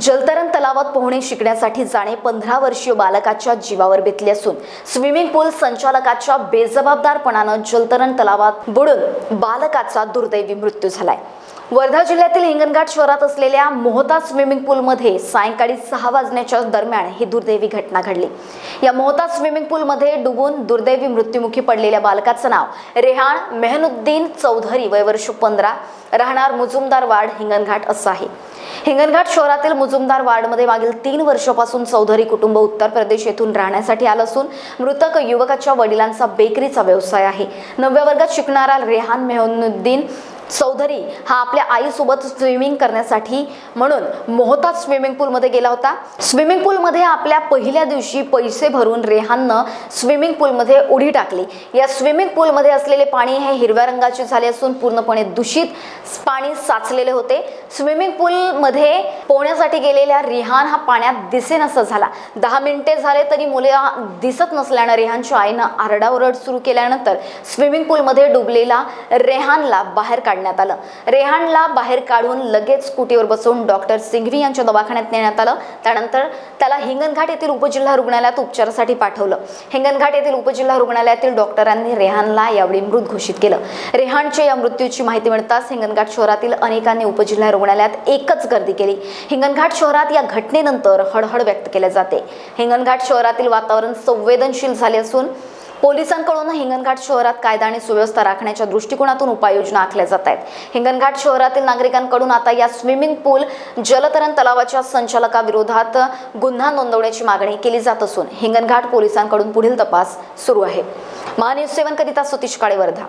जलतरण तलावात पोहणे शिकण्यासाठी जाणे पंधरा वर्षीय बालकाच्या जीवावर बेतले असून स्विमिंग पूल संचालकाच्या बेजबाबदारपणानं जलतरण तलावात बुडून बालकाचा दुर्दैवी मृत्यू झालाय. वर्धा जिल्ह्यातील हिंगणघाट शहरात असलेल्या मोहता स्विमिंग पूलमध्ये सायंकाळी सहा वाजण्याच्या दरम्यान ही दुर्दैवी घटना घडली. या मोहता स्विमिंग पूलमध्ये डुबून दुर्दैवी मृत्युमुखी पडलेल्या बालकाचं नाव रेहाण मेहनुद्दीन चौधरी वय वर्ष पंधरा. राहणार मुजुमदार वाड हिंगणघाट असं आहे. हिंगणघाट शहरातील मुजुमदार वार्डमध्ये मागील तीन वर्षापासून चौधरी कुटुंब उत्तर प्रदेश येथून राहण्यासाठी आलं असून मृतक युवकाच्या वडिलांचा बेकरीचा व्यवसाय आहे. नवव्या वर्गात शिकणारा रेहान मेहनुद्दीन चौधरी हा आपल्या आईसोबत स्विमिंग करण्यासाठी म्हणून मोहतात स्विमिंग पूलमध्ये गेला होता. स्विमिंग पूलमध्ये आपल्या पहिल्या दिवशी पैसे भरून रेहाननं स्विमिंग पूलमध्ये उडी टाकली. या स्विमिंग पूलमध्ये असलेले पाणी हे हिरव्या रंगाचे झाले असून पूर्णपणे दूषित पाणी साचलेले होते. स्विमिंग पूलमध्ये पोहण्यासाठी गेलेल्या रिहान हा पाण्यात दिसेनासा झाला. दहा मिनिटे झाले तरी मुले दिसत नसल्यानं रेहानच्या आईनं आरडाओरड सुरू केल्यानंतर स्विमिंग पूलमध्ये डुबलेला रेहानला बाहेर काढण्यात आलं. रेहानला बाहेर काढून लगेच स्कूटीवर बसवून डॉक्टर सिंघवी यांच्या दवाखान्यात नेण्यात आलं. त्यानंतर त्याला हिंगणघाट येथील उपजिल्हा रुग्णालयात उपचारासाठी पाठवलं. हिंगणघाट येथील उपजिल्हा रुग्णालयातील डॉक्टरांनी रेहानला यावेळी मृत घोषित केलं. रेहानच्या या मृत्यूची माहिती मिळताच हिंगणघाट शहरातील अनेकांनी उपजिल्हा रुग्णालयात एकच गर्दी केली. हिंगणघाट शहरात या घटनेनंतर हळहळ व्यक्त केले जाते. हिंगणघाट शहरातील वातावरण संवेदनशील झाले असून पोलिसांकडून हिंगणघाट शहरात कायदा आणि सुव्यवस्था राखण्याच्या दृष्टिकोनातून उपाययोजना आखल्या जात आहेत. हिंगणघाट शहरातील नागरिकांकडून आता या स्विमिंग पूल जलतरण तलावाच्या संचालकाविरोधात गुन्हा नोंदवण्याची मागणी केली जात असून हिंगणघाट पोलिसांकडून पुढील तपास सुरू आहे. महान्यूज सेवन करिता सतीश काळे वर्धा